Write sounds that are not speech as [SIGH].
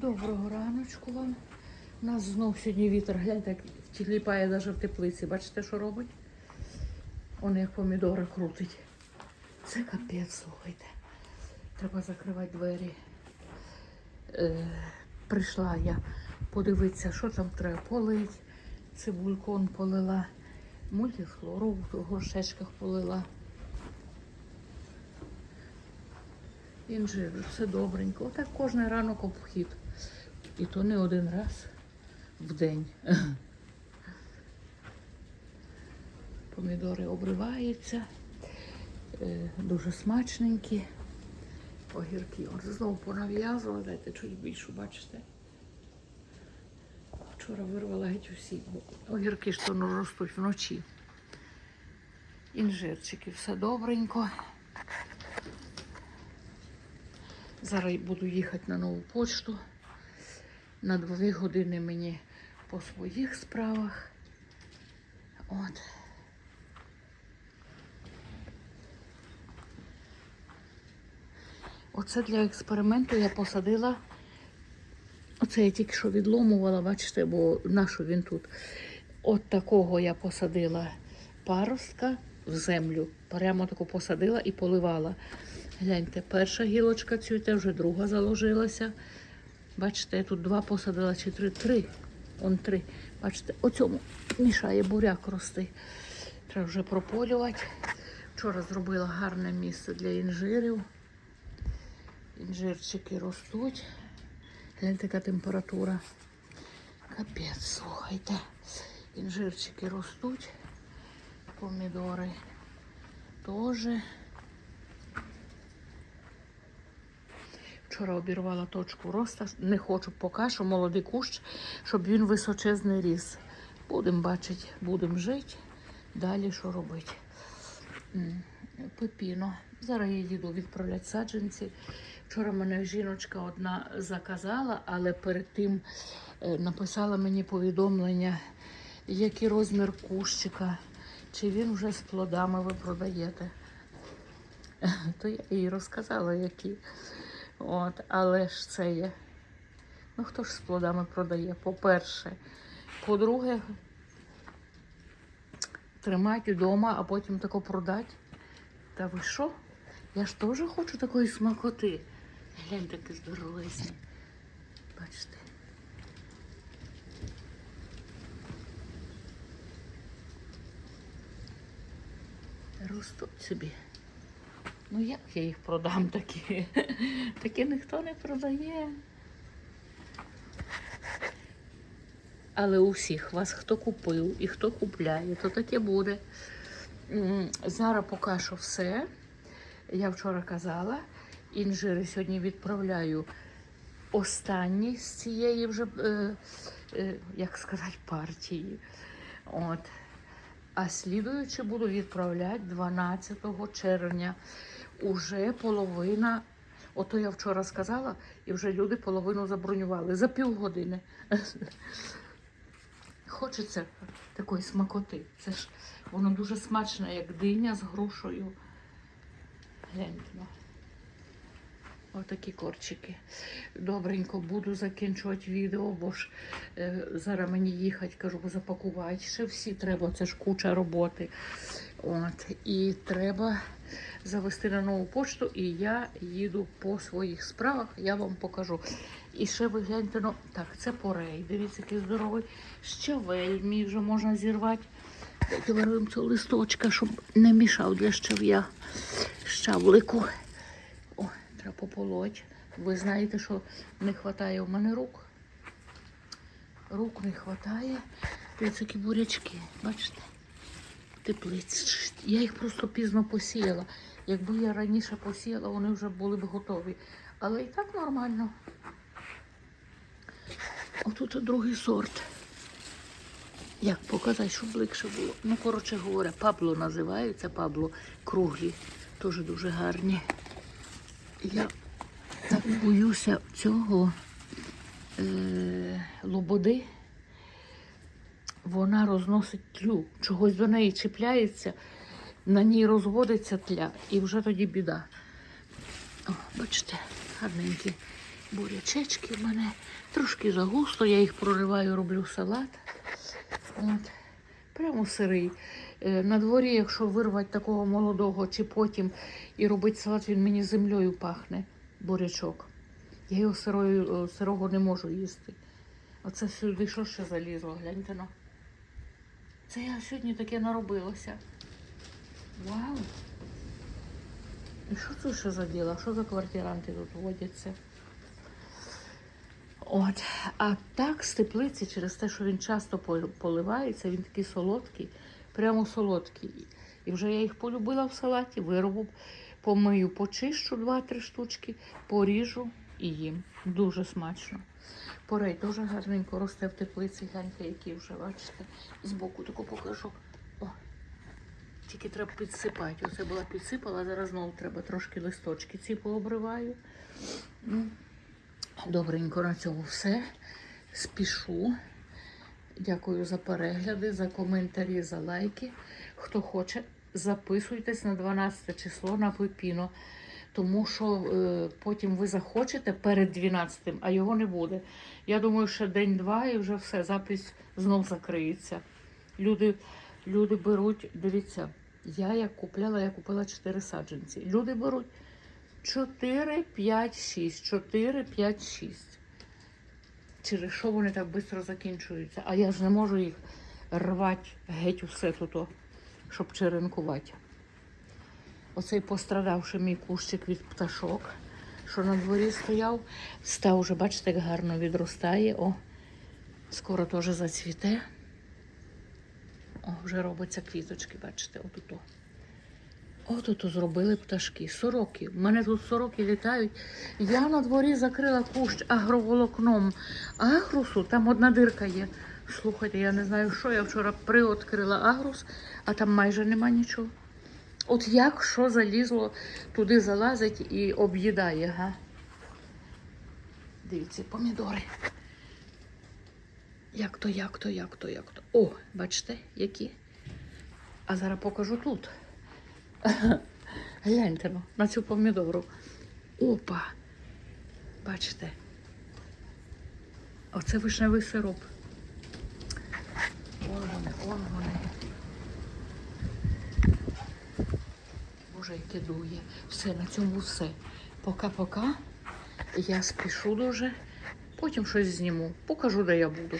Доброго раночку вам. У нас знов сьогодні вітер. Гляньте, як тіліпає навіть в теплиці. Бачите, що робить? Он як помідори крутить. Це капець, слухайте. Треба закривати двері. Е, прийшла я подивитися, що там треба полить. Цибульку он полила. Мультифлору в горшечках полила. Інжир, все добренько. Отак кожен ранок обхід. І то не один раз в день. [LAUGHS] Помідори обриваються, е, дуже смачненькі. Огірки. От знову понав'язувала, дайте чуть більшу, бачите. Вчора вирвала геть усі. Огірки ну, ростуть вночі. Інжирчики, все добренько. Зараз буду їхати на нову почту. На дві години мені по своїх справах. От. Оце для експерименту я посадила. Оце я тільки що відломувала, бачите, бо нашу він тут. От такого я посадила паростка в землю. Прямо таку посадила і поливала. Гляньте, перша гілочка цвіте, вже друга заложилася. Бачите, я тут два посадила чи три. Три. Он три. Бачите, оцьому мішає буряк рости. Треба вже прополювати. Вчора зробила гарне місце для інжирів. Інжирчики ростуть. Гляньте, яка температура. Капець, слухайте. Інжирчики ростуть. Помідори теж. Вчора обірвала точку роста. Не хочу поки що молодий кущ, щоб він височезний ріс. Будемо бачити, будемо жити. Далі що робити? Пепіно. Зараз я їду відправляти саджанці. Вчора мене жіночка одна заказала, але перед тим е, написала мені повідомлення, який розмір кущика, чи він вже з плодами ви продаєте. [LAUGHS] То я їй розказала, які. От, але ж це є. Ну хто ж з плодами продає? По-перше. По-друге, тримати вдома, а потім тако продати. Та ви що? Я ж теж хочу такої смакоти. Гляньте, такі здоровезні. Бачите. Ростуть собі. Ну як я їх продам такі? [LAUGHS] Такі ніхто не продає. Але у всіх вас хто купив і хто купляє, то таке буде. Зараз поки що все. Я вчора казала, інжири сьогодні відправляю останні з цієї вже, е, е, як сказати, партії. От. А слідуючи буду відправляти 12 червня. Уже половина, ото я вчора сказала, і вже люди половину забронювали за півгодини. Хочеться такої смакоти. Це ж воно дуже смачне, як диня з грушею. Гляньте. Отакі корчики. Добренько буду закінчувати відео, бо ж е, зараз мені їхати, кажу, бо запакувати. Ще всі треба, це ж куча роботи. От, і треба завести на нову почту, і я їду по своїх справах, я вам покажу. І ще ви гляньте, ну так, це порей. Дивіться, який здоровий. Щавель мій вже можна зірвати. Дайте вирвемо цього листочка, щоб не мішав для щав'я. Щавлику. О, треба пополоть. Ви знаєте, що не вистачає у мене рук. Рук не вистачає. Дивіться, які бурячки, бачите? Теплиць. Я їх просто пізно посіяла. Якби я раніше посіяла, вони вже були б готові. Але і так нормально. Отут другий сорт. Як показати, щоб бликше було. Ну, коротше говоря, пабло називаються, пабло круглі. Теж дуже гарні. Я так боюся цього е- лободи. Вона розносить тлю. Чогось до неї чіпляється, на ній розводиться тля, і вже тоді біда. О, бачите, гарненькі. бурячечки в мене. Трошки загусто, я їх прориваю, роблю салат. От. Прямо сирий. Е, На дворі, якщо вирвати такого молодого чи потім і робити салат, він мені землею пахне, бурячок. Я його сирою, е, сирого не можу їсти. Оце сюди що ще залізло, гляньте на. Це я сьогодні таке наробилося. Вау! І що це ще за діло? Що за квартиранти тут водяться? От. А так з теплиці, через те, що він часто поливається, він такий солодкий, прямо солодкий. І вже я їх полюбила в салаті, вирву, помию, почищу два-три штучки, поріжу і їм. Дуже смачно. Порей дуже гарненько росте в теплиці, гляньте, які вже, бачите, збоку таку покажу. О, тільки треба підсипати. Оце була підсипала, зараз знову треба трошки листочки ці пообриваю. Ну, Добренько на цьому все. Спішу. Дякую за перегляди, за коментарі, за лайки. Хто хоче, записуйтесь на 12 число на Пепіно. Тому що е, потім ви захочете перед 12, а його не буде. Я думаю, що день-два і вже все, запись знов закриється. Люди, люди беруть, дивіться, я як купляла, я купила 4 саджанці. Люди беруть 4, 5, 6, 4, 5, 6. Через що вони так швидко закінчуються? А я ж не можу їх рвати геть усе тут, щоб черенкувати. Оцей пострадавший мій кущик від пташок, що на дворі стояв, став уже, бачите, як гарно відростає. О, скоро теж зацвіте. О, вже робиться квіточки, бачите, отут. От зробили пташки. Сороки. У мене тут сороки літають. Я на дворі закрила кущ агроволокном. Агрусу, там одна дирка є. Слухайте, я не знаю, що я вчора приоткрила агрус, а там майже нема нічого. От як що залізло, туди залазить і об'їдає, га? Дивіться, помідори. Як то, як то, як то, як то. О, бачите, які. А зараз покажу тут. [LAUGHS] Гляньте ну, на цю помідору. Опа. Бачите? Оце вишневий сироп. Вон вони, вон вони. Боже, кидує. Все, на цьому все. Пока-пока. Я спішу дуже. Потім щось зніму. Покажу, де я буду.